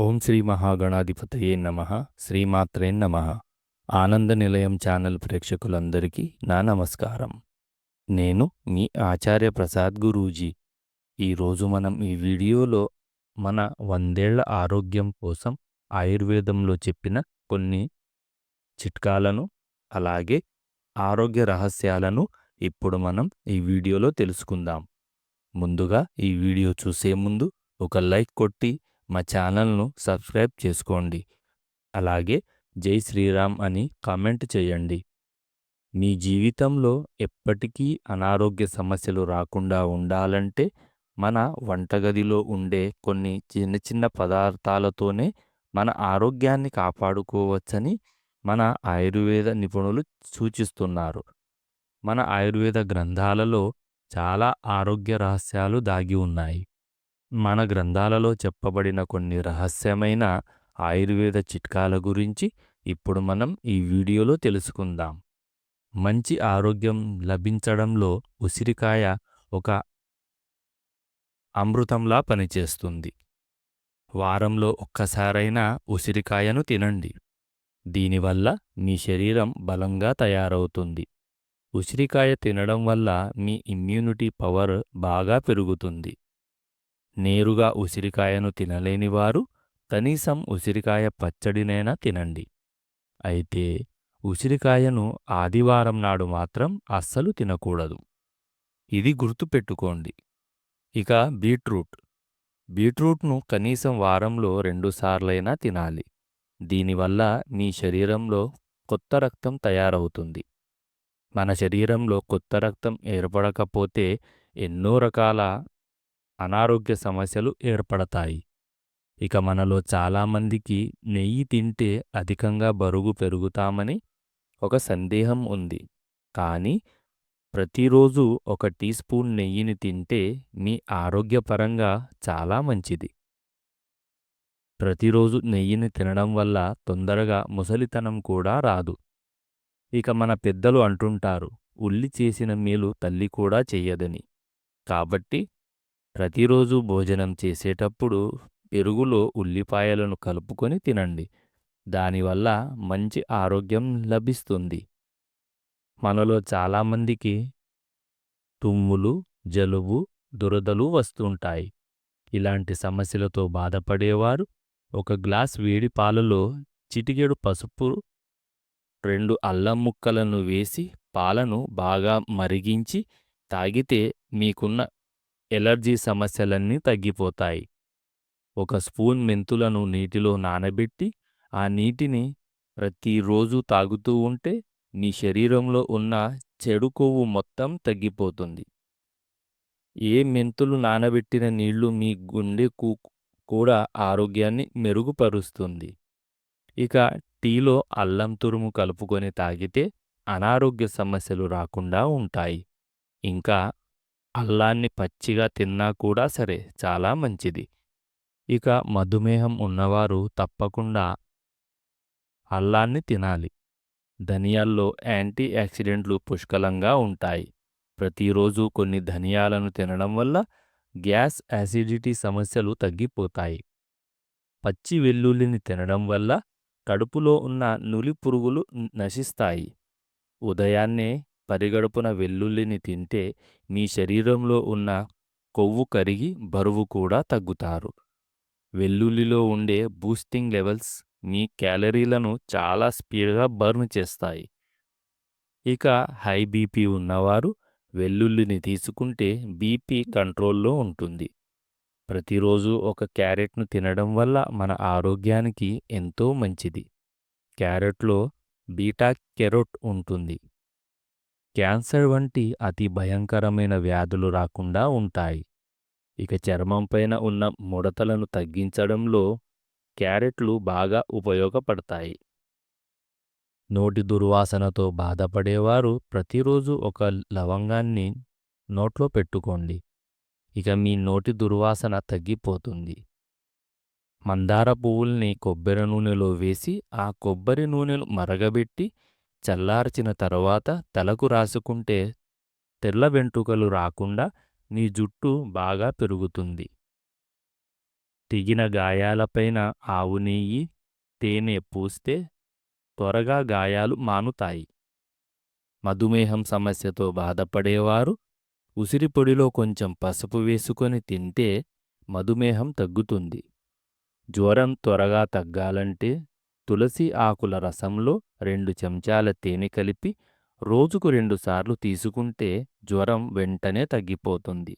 ఓం శ్రీ మహాగణాధిపతయే నమ శ్రీమాత్రే నమ. ఆనంద నిలయం ఛానల్ ప్రేక్షకులందరికీ నా నమస్కారం. నేను మీ ఆచార్య ప్రసాద్ గురూజీ. ఈరోజు మనం ఈ వీడియోలో మన వందేళ్ళ ఆరోగ్యం కోసం ఆయుర్వేదంలో చెప్పిన కొన్ని చిట్కాలను అలాగే ఆరోగ్య రహస్యాలను ఇప్పుడు మనం ఈ వీడియోలో తెలుసుకుందాం. ముందుగా ఈ వీడియో చూసే ముందు ఒక లైక్ కొట్టి మా ఛానల్ను సబ్స్క్రైబ్ చేసుకోండి. అలాగే జై శ్రీరామ్ అని కామెంట్ చేయండి. మీ జీవితంలో ఎప్పటికీ అనారోగ్య సమస్యలు రాకుండా ఉండాలంటే మన వంటగదిలో ఉండే కొన్ని చిన్న చిన్న పదార్థాలతోనే మన ఆరోగ్యాన్ని కాపాడుకోవచ్చని మన ఆయుర్వేద నిపుణులు సూచిస్తున్నారు. మన ఆయుర్వేద గ్రంథాలలో చాలా ఆరోగ్య రహస్యాలు దాగి ఉన్నాయి. మన గ్రంథాలలో చెప్పబడిన కొన్ని రహస్యమైన ఆయుర్వేద చిట్కాల గురించి ఇప్పుడు మనం ఈ వీడియోలో తెలుసుకుందాం. మంచి ఆరోగ్యం లభించడంలో ఉసిరికాయ ఒక అమృతంలా పనిచేస్తుంది. వారంలో ఒక్కసారైనా ఉసిరికాయను తినండి. దీనివల్ల మీ శరీరం బలంగా తయారవుతుంది. ఉసిరికాయ తినడం వల్ల మీ ఇమ్యూనిటీ పవర్ బాగా పెరుగుతుంది. నేరుగా ఉసిరికాయను తినలేనివారు కనీసం ఉసిరికాయ పచ్చడినైనా తినండి. అయితే ఉసిరికాయను ఆదివారం నాడు మాత్రం అస్సలు తినకూడదు. ఇది గుర్తుపెట్టుకోండి. ఇక బీట్రూట్. బీట్రూట్ను కనీసం వారంలో రెండుసార్లైనా తినాలి. దీనివల్ల మీ శరీరంలో కొత్త రక్తం తయారవుతుంది. మన శరీరంలో కొత్త రక్తం ఏర్పడకపోతే ఎన్నో రకాల అనారోగ్య సమస్యలు ఏర్పడతాయి. ఇక మనలో చాలామందికి నెయ్యి తింటే అధికంగా బరువు పెరుగుతామని ఒక సందేహం ఉంది. కానీ ప్రతిరోజు ఒక టీ స్పూన్ నెయ్యిని తింటే మీ ఆరోగ్యపరంగా చాలా మంచిది. ప్రతిరోజు నెయ్యిని తినడం వల్ల తొందరగా ముసలితనం కూడా రాదు. ఇక మన పెద్దలు అంటుంటారు ఉల్లి చేసిన మేలు తల్లి కూడా చెయ్యదని. కాబట్టి ప్రతిరోజు భోజనం చేసేటప్పుడు పెరుగులో ఉల్లిపాయలను కలుపుకొని తినండి. దానివల్ల మంచి ఆరోగ్యం లభిస్తుంది. మనలో చాలామందికి తుమ్ములు జలుబు దురదలు వస్తుంటాయి. ఇలాంటి సమస్యలతో బాధపడేవారు ఒక గ్లాస్ వేడి పాలలో చిటికెడు పసుపు రెండు అల్లం ముక్కలను వేసి పాలను బాగా మరిగించి తాగితే మీకున్న ఎలర్జీ సమస్యలన్నీ తగ్గిపోతాయి. ఒక స్పూన్ మెంతులను నీటిలో నానబెట్టి ఆ నీటిని ప్రతిరోజు తాగుతూ ఉంటే మీ శరీరంలో ఉన్న చెడు కొవ్వు మొత్తం తగ్గిపోతుంది. ఏ మెంతులు నానబెట్టిన నీళ్ళు మీ గుండెకు కూడా ఆరోగ్యాన్ని మెరుగుపరుస్తుంది. ఇక టీలో అల్లం తురుము కలుపుకొని తాగితే అనారోగ్య సమస్యలు రాకుండా ఉంటాయి. ఇంకా అల్లాన్ని పచ్చిగా తిన్నా కూడా సరే చాలా మంచిది. ఇక మధుమేహం ఉన్నవారు తప్పకుండా అల్లాన్ని తినాలి. ధనియాల్లో యాంటీ యాక్సిడెంట్లు పుష్కలంగా ఉంటాయి. ప్రతిరోజు కొన్ని ధనియాలను తినడం వల్ల గ్యాస్ యాసిడిటీ సమస్యలు తగ్గిపోతాయి. పచ్చి వెల్లుల్లిని తినడం వల్ల కడుపులో ఉన్న నులి పురుగులు నశిస్తాయి. ఉదయాన్నే పరిగడుపున వెల్లుల్లిని తింటే మీ శరీరంలో ఉన్న కొవ్వు కరిగి బరువు కూడా తగ్గుతారు. వెల్లుల్లిలో ఉండే బూస్టింగ్ లెవెల్స్ మీ క్యాలరీలను చాలా స్పీడ్గా బర్న్ చేస్తాయి. ఇక హై బీపీ ఉన్నవారు వెల్లుల్లిని తీసుకుంటే బీపీ కంట్రోల్లో ఉంటుంది. ప్రతిరోజు ఒక క్యారెట్ను తినడం వల్ల మన ఆరోగ్యానికి ఎంతో మంచిది. క్యారెట్లో బీటా కెరోట్ ఉంటుంది. క్యాన్సర్ వంటి అతి భయంకరమైన వ్యాధులు రాకుండా ఉంటాయి. ఇక చర్మంపైన ఉన్న ముడతలను తగ్గించడంలో క్యారెట్లు బాగా ఉపయోగపడతాయి. నోటి దుర్వాసనతో బాధపడేవారు ప్రతిరోజు ఒక లవంగాన్ని నోట్లో పెట్టుకోండి. ఇక మీ నోటి దుర్వాసన తగ్గిపోతుంది. మందార పువ్వుల్ని కొబ్బరి నూనెలో వేసి ఆ కొబ్బరి నూనెలు మరగబెట్టి చల్లార్చిన తర్వాత తలకు రాసుకుంటే తెల్ల వెంట్రుకలు రాకుండా నీ జుట్టు బాగా పెరుగుతుంది. తెగిన గాయాలపైన ఆవు నెయ్యి తేనె పూస్తే త్వరగా గాయాలు మానుతాయి. మధుమేహం సమస్యతో బాధపడేవారు ఉసిరిపొడిలో కొంచెం పసుపు వేసుకొని తింటే మధుమేహం తగ్గుతుంది. జ్వరం త్వరగా తగ్గాలంటే తులసి ఆకుల రసంలో రెండు చెంచాల తేనె కలిపి రోజుకు రెండుసార్లు తీసుకుంటే జ్వరం వెంటనే తగ్గిపోతుంది.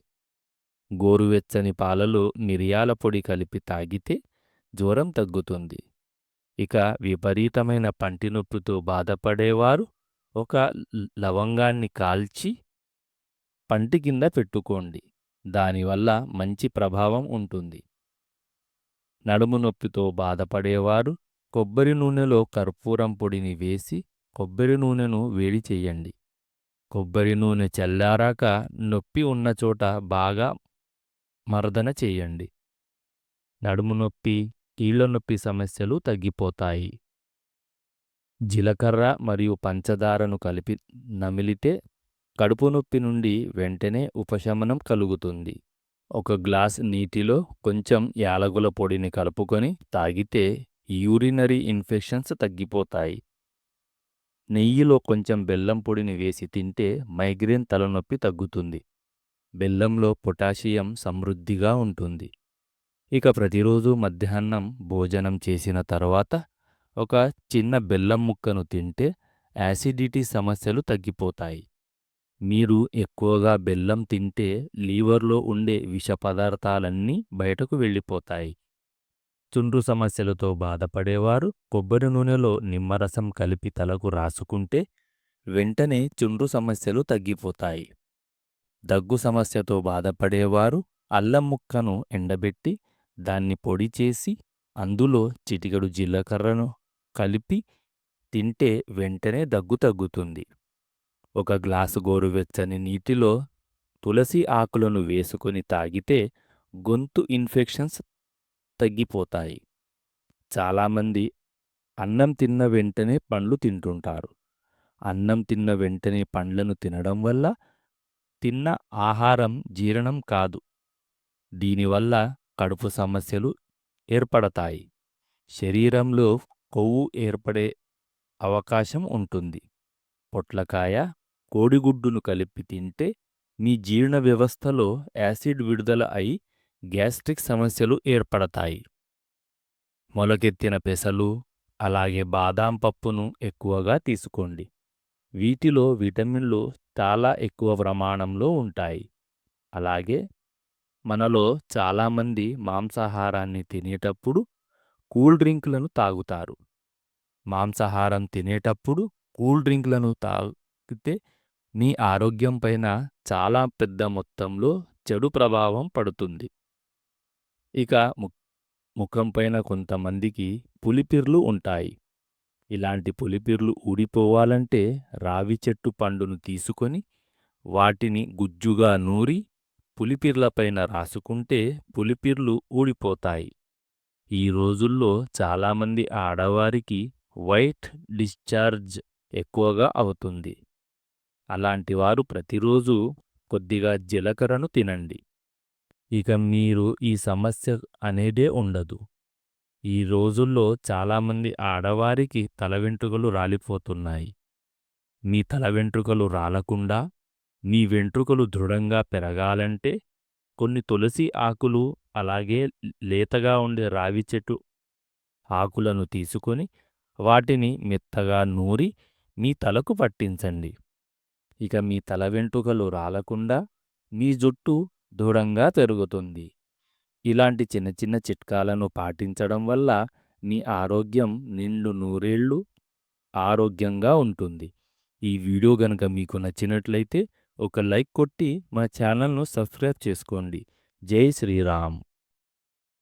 గోరువెచ్చని పాలలో మిరియాల పొడి కలిపి తాగితే జ్వరం తగ్గుతుంది. ఇక విపరీతమైన పంటి నొప్పితో బాధపడేవారు ఒక లవంగాన్ని కాల్చి పంటి కింద పెట్టుకోండి. దానివల్ల మంచి ప్రభావం ఉంటుంది. నడుము నొప్పితో బాధపడేవారు కొబ్బరి నూనెలో కర్పూరం పొడిని వేసి కొబ్బరి నూనెను వేడి చేయండి. కొబ్బరి నూనె చల్లారాక నొప్పి ఉన్న చోట బాగా మర్దన చేయండి. నడుము నొప్పి కీళ్ళ నొప్పి సమస్యలు తగ్గిపోతాయి. జీలకర్ర మరియు పంచదారను కలిపి నమిలితే కడుపు నొప్పి నుండి వెంటనే ఉపశమనం కలుగుతుంది. ఒక గ్లాస్ నీటిలో కొంచెం యాలకుల పొడిని కలుపుకొని తాగితే యూరినరీ ఇన్ఫెక్షన్స్ తగ్గిపోతాయి. నెయ్యిలో కొంచెం బెల్లం పొడిని వేసి తింటే మైగ్రేన్ తలనొప్పి తగ్గుతుంది. బెల్లంలో పొటాషియం సమృద్ధిగా ఉంటుంది. ఇక ప్రతిరోజు మధ్యాహ్నం భోజనం చేసిన తర్వాత ఒక చిన్న బెల్లం ముక్కను తింటే యాసిడిటీ సమస్యలు తగ్గిపోతాయి. మీరు ఎక్కువగా బెల్లం తింటే లీవర్లో ఉండే విష పదార్థాలన్నీ బయటకు వెళ్ళిపోతాయి. చుండ్రు సమస్యలతో బాధపడేవారు. కొబ్బరి నూనెలో నిమ్మరసం కలిపి తలకు రాసుకుంటే వెంటనే చుండ్రు సమస్యలు తగ్గిపోతాయి. దగ్గు సమస్యతో బాధపడేవారు అల్లం ముక్కను ఎండబెట్టి దాన్ని పొడి చేసి అందులో చిటికెడు జీలకర్రను కలిపి తింటే వెంటనే దగ్గు తగ్గుతుంది. ఒక గ్లాసు గోరువెచ్చని నీటిలో తులసి ఆకులను వేసుకొని తాగితే గొంతు ఇన్ఫెక్షన్స్ తగ్గిపోతాయి. చాలామంది అన్నం తిన్న వెంటనే పండ్లు తింటుంటారు. అన్నం తిన్న వెంటనే పండ్లను తినడం వల్ల తిన్న ఆహారం జీర్ణం కాదు. దీనివల్ల కడుపు సమస్యలు ఏర్పడతాయి. శరీరంలో కొవ్వు ఏర్పడే అవకాశం ఉంటుంది. పొట్లకాయ కోడిగుడ్డును కలిపి తింటే మీ జీర్ణ వ్యవస్థలో యాసిడ్ విడుదల అయి గ్యాస్ట్రిక్ సమస్యలు ఏర్పడతాయి. మొలకెత్తిన పెసలు అలాగే బాదాం పప్పును ఎక్కువగా తీసుకోండి. వీటిలో విటమిన్లు చాలా ఎక్కువ ప్రమాణంలో ఉంటాయి. అలాగే మనలో చాలామంది మాంసాహారాన్ని తినేటప్పుడు కూల్ డ్రింక్లను తాగుతారు. మాంసాహారం తినేటప్పుడు కూల్ డ్రింక్లను తాగితే మీ ఆరోగ్యం పైన చాలా పెద్ద మొత్తంలో చెడు ప్రభావం పడుతుంది. ఇక ముఖం పైన కొంతమందికి పులిపిర్లు ఉంటాయి. ఇలాంటి పులిపిర్లు ఊడిపోవాలంటే రావి చెట్టు పండును తీసుకొని వాటిని గుజ్జుగా నూరి పులిపిర్లపైన రాసుకుంటే పులిపిర్లు ఊడిపోతాయి. ఈ రోజుల్లో చాలామంది ఆడవారికి వైట్ డిశ్చార్జ్ ఎక్కువగా అవుతుంది. అలాంటి వారు ప్రతిరోజు కొద్దిగా జీలకర్రను తినండి. ఇక మీరు ఈ సమస్య అనేదే ఉండదు. ఈ రోజుల్లో చాలామంది ఆడవారికి తల వెంట్రుకలు రాలిపోతున్నాయి. మీ తల వెంట్రుకలు రాలకుండా మీ వెంట్రుకలు దృఢంగా పెరగాలంటే కొన్ని తులసి ఆకులు అలాగే లేతగా ఉండే రావి చెట్టు ఆకులను తీసుకొని వాటిని మెత్తగా నూరి మీ తలకు పట్టించండి. ఇక మీ తల వెంట్రుకలు రాలకుండా మీ జుట్టు దృఢంగా పెరుగుతుంది. ఇలాంటి చిన్న చిన్న చిట్కాలను పాటించడం వల్ల నీ ఆరోగ్యం నిండు నూరేళ్ళు ఆరోగ్యంగా ఉంటుంది. ఈ వీడియో గనక మీకు నచ్చినట్లయితే ఒక లైక్ కొట్టి మా ఛానల్ను సబ్స్క్రైబ్ చేసుకోండి. జై శ్రీరామ్.